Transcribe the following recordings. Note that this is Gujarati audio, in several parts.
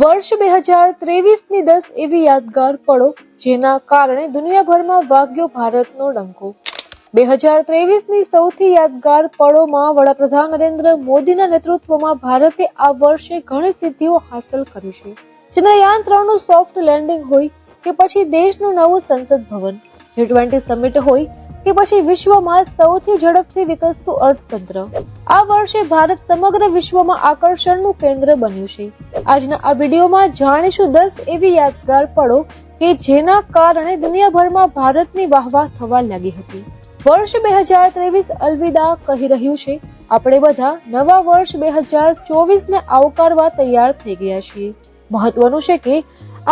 વર્ષ બે હજાર ત્રેવીસની દસ એવી યાદગાર પળો જેના કારણે દુનિયાભરમાં વાગ્યો ભારતનો ડંકો. બે હજાર ત્રેવીસની સૌથી યાદગાર પળોમાં વડાપ્રધાન નરેન્દ્ર મોદીના નેતૃત્વમાં ભારતે આ વર્ષે ઘણી સિદ્ધિઓ હાંસલ કરી છે. ચંદ્રયાન ત્રણનું સોફ્ટ લેન્ડિંગ હોય કે પછી દેશનું નવું સંસદ ભવન. જી ટ્વેન્ટી સમિટ હોય કે પછી વિશ્વમાં સૌથી ઝડપથી વિકસતું અર્થતંત્ર. આ વર્ષે ભારત સમગ્ર વિશ્વમાં આકર્ષણનું કેન્દ્ર બન્યું છે. આજના આ વિડીયોમાં જાણીશું દસ એવી યાદગાર પળો કે જેના કારણે દુનિયાભરમાં ભારતની વાહવાહ થવા લાગી હતી. વર્ષ બે હજાર ત્રેવીસ અલવિદા કહી રહ્યું છે, આપણે બધા નવા વર્ષ બે હજાર ચોવીસને આવકારવા તૈયાર થઈ ગયા છીએ. મહત્વનું છે કે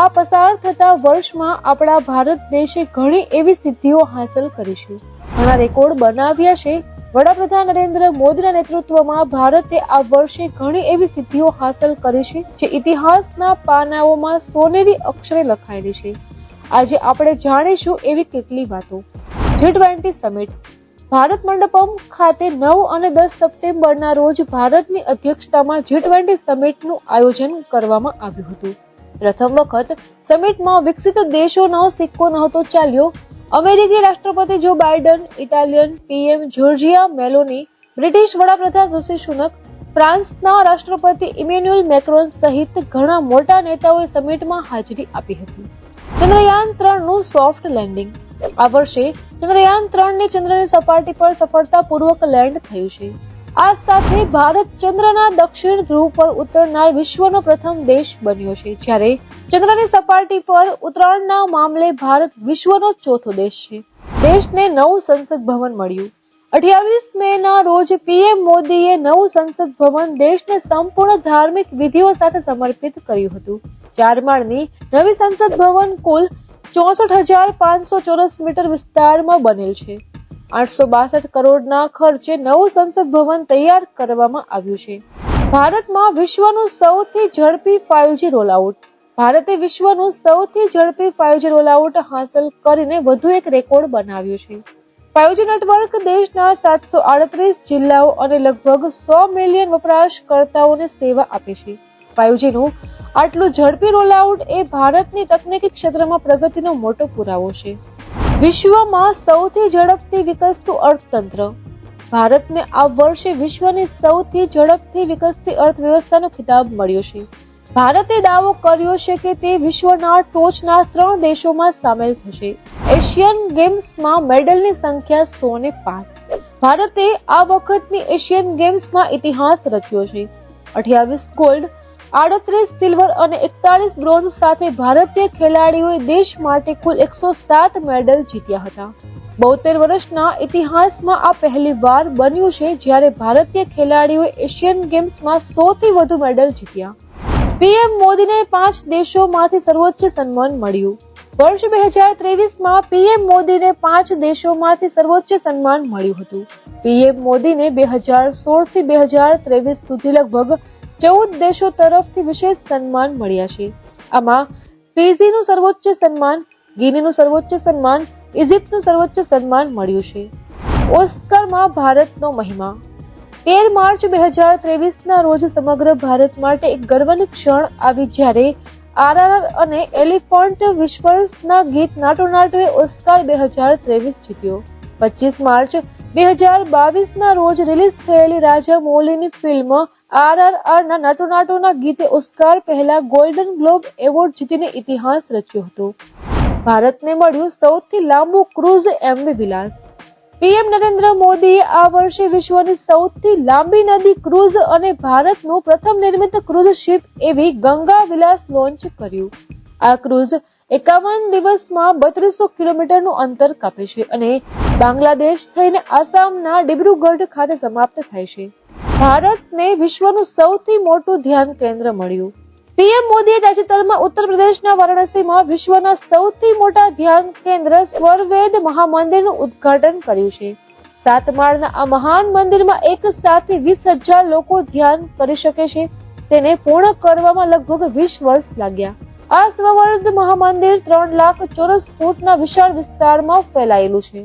આ પસાર થતા વર્ષમાં આપણા ભારત દેશે ઘણી એવી સિદ્ધિઓ હાંસલ કરી છે ઘણા રેકોર્ડ બનાવ્યા છે. વડાપ્રધાન નરેન્દ્ર મોદીના નેતૃત્વમાં ભારતે આ વર્ષે ઘણી એવી સિદ્ધિઓ હાંસલ કરી છે, જે ઇતિહાસના પાનાઓમાં સોનેરી અક્ષરે લખાયેલી છે. આજે આપણે જાણીશું એવી કેટલી વાતો. G twenty summit Bharat Mandapam ખાતે નવ અને દસ સપ્ટેમ્બરના રોજ ભારતની અધ્યક્ષતામાં જી ટ્વેન્ટી સમિટનું આયોજન કરવામાં આવ્યું હતું. પ્રથમ વખત સમિટમાં વિકસિત દેશોનો સિક્કો નહોતો ચાલ્યો. અમેરિકી રાષ્ટ્રપતિ Joe Biden, Italian PM Giorgia Meloni, British વડાપ્રધાન ઋષિ સુનક, ફ્રાન્સના રાષ્ટ્રપતિ ઇમેન્યુઅલ મેક્રોન સહિત ઘણા મોટા નેતાઓએ સમિટમાં હાજરી આપી હતી. ચંદ્રયાન ત્રણનું સોફ્ટ લેન્ડિંગ. આ વર્ષે ચંદ્રયાન ત્રણની ચંદ્રની સપાટી પર સફળતાપૂર્વક લેન્ડ થયું છે. આ સાથે ભારત ચંદ્રના દક્ષિણ ધ્રુવ પર ઉતરનાર વિશ્વનો પ્રથમ દેશ બન્યો છે, જ્યારે ચંદ્રની સપાટી પર ઉતરાણના મામલે ભારત વિશ્વનો ચોથો દેશ છે. દેશને નવું સંસદ ભવન મળ્યું. અઠ્યાવીસ મે ના રોજ પીએમ મોદીએ નવું સંસદ ભવન દેશને સંપૂર્ણ ધાર્મિક વિધિઓ સાથે સમર્પિત કર્યું હતું. ચાર માળની નવી સંસદ ભવન કુલ ચોસઠ હજાર પાંચસો ચોરસ મીટર વિસ્તારમાં બનેલ છે. આઠસો બાસઠ કરોડના ખર્ચે નવું સંસદ ભવન તૈયાર કરવામાં આવ્યું છે. ભારતમાં વિશ્વનું સૌથી ઝડપી ફાઇવજી રોલઆઉટ ભારતે વિશ્વનું સૌથી ઝડપી ફાઇવજી રોલઆઉટ હાંસલ કરીને વધુ એક રેકોર્ડ બનાવ્યો છે. ફાઇવજી નેટવર્ક દેશના સાતસો આડત્રીસ જિલ્લાઓ અને લગભગ સો મિલિયન વપરાશકર્તાઓને સેવા આપે છે. ફાઇવજીનું આટલું ઝડપી રોલઆઉટ એ ભારતની તકનીકી ક્ષેત્રમાં પ્રગતિનો મોટો પુરાવો છે. વિશ્વમાં સૌથી ઝડપથી વિકસતું અર્થતંત્ર. ભારતને આ વર્ષે વિશ્વની સૌથી ઝડપથી વિકસતી અર્થવ્યવસ્થાનો ખિતાબ મળ્યો છે. ભારતે દાવો કર્યો છે કે તે વિશ્વના ટોચના ત્રણ દેશોમાં સામેલ થશે. એશિયન ગેમ્સમાં મેડલની સંખ્યા સો ને પાંચ. ભારતે આ વખતની એશિયન ગેમ્સમાં ઇતિહાસ રચ્યો છે. અઠ્યાવીસ ગોલ્ડ આડત્રીસ સિલ્વર અને એકતાલીસ બ્રોન્ઝ સાથે ભારતીય ખેલાડીઓએ દેશ માટે કુલ એકસો સાત મેડલ જીત્યા હતા. બોતેર વર્ષના ઇતિહાસમાં આ પહેલી વાર બન્યું છે જ્યારે ભારતીય ખેલાડીઓએ એશિયન ગેમ્સમાં સૌથી વધુ મેડલ જીત્યા. પીએમ મોદીને પાંચ દેશોમાંથી સર્વોચ્ચ સન્માન મળ્યું. વર્ષ બે હજાર ત્રેવીસમાં પીએમ મોદીને પાંચ દેશોમાંથી સર્વોચ્ચ સન્માન મળ્યું હતું. પીએમ મોદીને બે હજાર સોળથી બે હજાર ત્રેવીસ સુધી લગભગ ચૌદ દેશો તરફથી વિશેષ સન્માન મળ્યા છે. આમાં ફિઝીનું સર્વોચ્ચ સન્માન, ગિનીનું સર્વોચ્ચ સન્માન, ઇજિપ્તનું સર્વોચ્ચ સન્માન મળ્યું છે. ઓસ્કરમાં ભારતનો મહિમા. તેર માર્ચ બે હજાર ત્રેવીસના રોજ સમગ્ર ભારત માટે એક ગર્વની ક્ષણ આવી જ્યારે આરઆરઆર અને એલિફન્ટ વિશ્વના ગીત નાટો નાટોએ ઓસ્કાર બે હજાર ત્રેવીસ જીત્યો. પચીસ માર્ચ બે હજાર બાવીસના રોજ રિલીઝ થયેલી રાજા મૌલીની ફિલ્મ આરઆરઆર ના નાટો નાટોના ગીતે ઓસ્કાર પહેલા ગોલ્ડન ગ્લોબ એવોર્ડ જીતીને ઇતિહાસ રચ્યો હતો. ભારતને મળ્યું સૌથી લાંબુ cruise MV Vilas PM Narendra મોદીએ આ વર્ષે વિશ્વની સૌથી લાંબી નદી ક્રૂઝ અને ભારતનું પ્રથમ નિર્મિત ક્રૂઝ શિપ એવી ગંગા વિલાસ લોન્ચ કર્યું. આ ક્રૂઝ એકાવન દિવસમાં બત્રીસો કિલોમીટરનું અંતર કાપે છે અને બાંગ્લાદેશ થઈને આસામના ડિબ્રુગઢ ખાતે સમાપ્ત થાય છે. ભારતને વિશ્વનું સૌથી મોટું ધ્યાન કેન્દ્ર મળ્યું. પીએમ મોદીએ તાજેતરમાં ઉત્તર પ્રદેશના વારાણસીમાં વિશ્વના સૌથી મોટા ધ્યાન કેન્દ્ર સ્વરવેદ મહામંદિરનું ઉદ્ઘાટન કર્યું છે. સાત માળના આ મહાન મંદિરમાં એક સાથે વીસ હજાર લોકો ધ્યાન કરી શકે છે. તેને પૂર્ણ કરવામાં લગભગ વીસ વર્ષ લાગ્યા. આ સ્વવર્ધ મહામંદિર ત્રણ લાખ ચોરસ ફૂટના વિશાળ વિસ્તારમાં ફેલાયેલું છે.